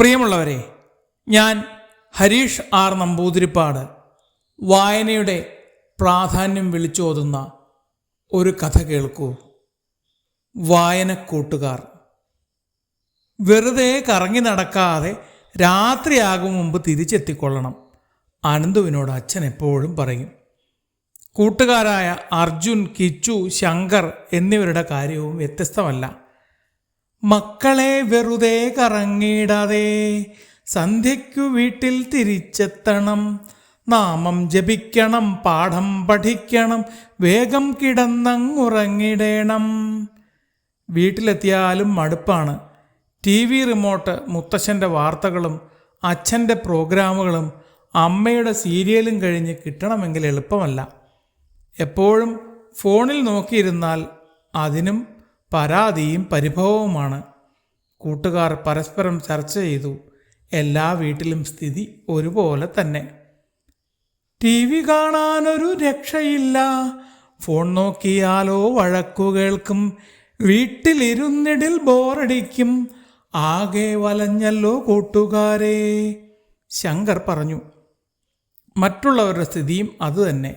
പ്രിയമുള്ളവരെ ഞാൻ ഹരീഷ് ആർ നമ്പൂതിരിപ്പാട് വായനയുടെ പ്രാധാന്യം വിളിച്ചോതുന്ന ഒരു കഥ കേൾക്കൂ. വായനക്കൂട്ടുകാർ. വെറുതെ കറങ്ങി നടക്കാതെ രാത്രിയാകും മുമ്പ് തിരിച്ചെത്തിക്കൊള്ളണം. അനന്തുവിനോട് അച്ഛൻ എപ്പോഴും പറയും കൂട്ടുകാരായ അർജുൻ കിച്ചു ശങ്കർ എന്നിവരുടെ കാര്യവും വ്യത്യസ്തമല്ല. മക്കളെ വെറുതെ കറങ്ങിയിടാതെ സന്ധ്യയ്ക്കു വീട്ടിൽ തിരിച്ചെത്തണം. നാമം ജപിക്കണം പാഠം പഠിക്കണം വേഗം കിടന്നങ്ങുറങ്ങിടേണം. വീട്ടിലെത്തിയാലും മടുപ്പാണ്. ടി വി റിമോട്ട് മുത്തശ്ശന്റെ വാർത്തകളും അച്ഛന്റെ പ്രോഗ്രാമുകളും അമ്മയുടെ സീരിയലും കഴിഞ്ഞ് കിട്ടണമെങ്കിൽ എളുപ്പമല്ല. എപ്പോഴും ഫോണിൽ നോക്കിയിരുന്നാൽ അതിനും പരാതിയും പരിഭവവുമാണ്. കൂട്ടുകാർ പരസ്പരം ചർച്ച ചെയ്തു. എല്ലാ വീട്ടിലും സ്ഥിതി ഒരുപോലെ തന്നെ. ടി വി കാണാനൊരു രക്ഷയില്ല. ഫോൺ നോക്കിയാലോ വഴക്കു കേൾക്കും. വീട്ടിലിരുന്നിടിൽ ബോറടിക്കും. ആകെ വലഞ്ഞല്ലോ കൂട്ടുകാരെ. ശങ്കർ പറഞ്ഞു. മറ്റുള്ളവരുടെ സ്ഥിതിയും അതുതന്നെ.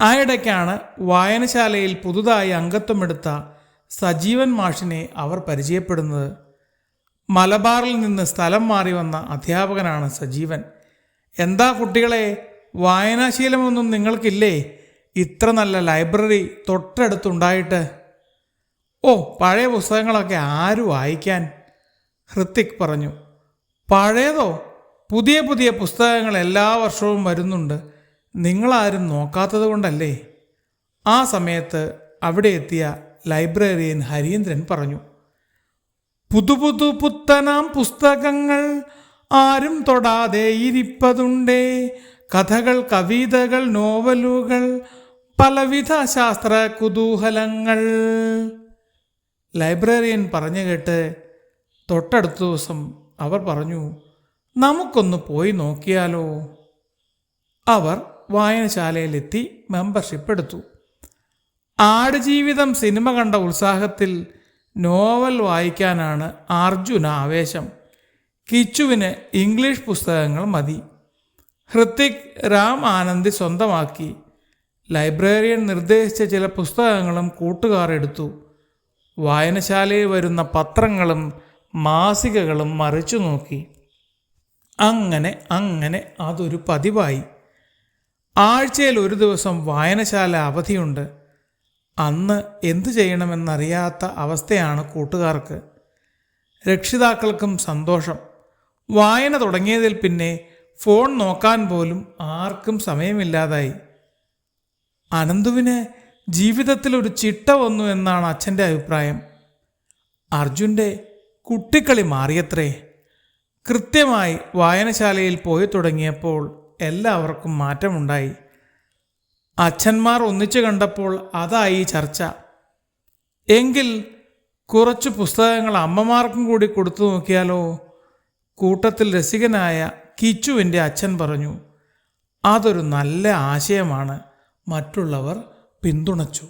ആയിടയ്ക്കാണ് വായനശാലയിൽ പുതുതായി അംഗത്വമെടുത്ത സജീവൻ മാഷിനെ അവർ പരിചയപ്പെടുന്നത്. മലബാറിൽ നിന്ന് സ്ഥലം മാറി വന്ന അധ്യാപകനാണ് സജീവൻ. എന്താ കുട്ടികളെ വായനാശീലമൊന്നും നിങ്ങൾക്കില്ലേ? ഇത്ര നല്ല ലൈബ്രറി തൊട്ടടുത്തുണ്ടായിട്ട്. ഓ പഴയ പുസ്തകങ്ങളൊക്കെ ആര് വായിക്കാൻ? ഹൃത്തിക് പറഞ്ഞു. പഴയതോ? പുതിയ പുതിയ പുസ്തകങ്ങൾ എല്ലാ വർഷവും വരുന്നുണ്ട്. നിങ്ങളാരും നോക്കാത്തത് കൊണ്ടല്ലേ? ആ സമയത്ത് അവിടെ എത്തിയ ലൈബ്രറിയൻ ഹരീന്ദ്രൻ പറഞ്ഞു പുതു പുതു പുത്തനാം പുസ്തകങ്ങൾ ആരും തൊടാതെ ഇരിപ്പതുണ്ടേ. കഥകൾ കവിതകൾ നോവലുകൾ പലവിധ ശാസ്ത്ര കുതൂഹലങ്ങൾ. ലൈബ്രറിയൻ പറഞ്ഞു കേട്ട് തൊട്ടടുത്ത ദിവസം അവർ പറഞ്ഞു നമുക്കൊന്ന് പോയി നോക്കിയാലോ. അവർ വായനശാലയിലെത്തി മെമ്പർഷിപ്പ് എടുത്തു. ആടുജീവിതം സിനിമ കണ്ട ഉത്സാഹത്തിൽ നോവൽ വായിക്കാനാണ് അർജുന ആവേശം. കിച്ചുവിന് ഇംഗ്ലീഷ് പുസ്തകങ്ങൾ മതി. ഹൃത്തിക് രാം ആനന്ദി സ്വന്തമാക്കി. ലൈബ്രറിയൻ നിർദ്ദേശിച്ച ചില പുസ്തകങ്ങളും കൂട്ടുകാർ എടുത്തു. വായനശാലയിൽ വരുന്ന പത്രങ്ങളും മാസികകളും മറിച്ചു നോക്കി. അങ്ങനെ അങ്ങനെ അതൊരു പതിവായി. ആഴ്ചയിൽ ഒരു ദിവസം വായനശാല അവധിയുണ്ട്. അന്ന് എന്തു ചെയ്യണമെന്നറിയാത്ത അവസ്ഥയാണ് കൂട്ടുകാർക്ക്. രക്ഷിതാക്കൾക്കും സന്തോഷം. വായന തുടങ്ങിയതിൽ പിന്നെ ഫോൺ നോക്കാൻ പോലും ആർക്കും സമയമില്ലാതായി. അനന്തുവിന് ജീവിതത്തിൽ ഒരു ചിട്ട വന്നു എന്നാണ് അച്ഛന്റെ അഭിപ്രായം. അർജുന്റെ കുട്ടിക്കളി മാറിയത്രേ. കൃത്യമായി വായനശാലയിൽ പോയി തുടങ്ങിയപ്പോൾ എല്ലാവർക്കും മാറ്റമുണ്ടായി. അച്ഛന്മാർ ഒന്നിച്ചു കണ്ടപ്പോൾ അതായി ചർച്ച. എങ്കിൽ കുറച്ച് പുസ്തകങ്ങൾ അമ്മമാർക്കും കൂടി കൊടുത്തു നോക്കിയാലോ? കൂട്ടത്തിൽ രസികനായ കിച്ചുവിന്റെ അച്ഛൻ പറഞ്ഞു അതൊരു നല്ല ആശയമാണ്. മറ്റുള്ളവർ പിന്തുണച്ചു.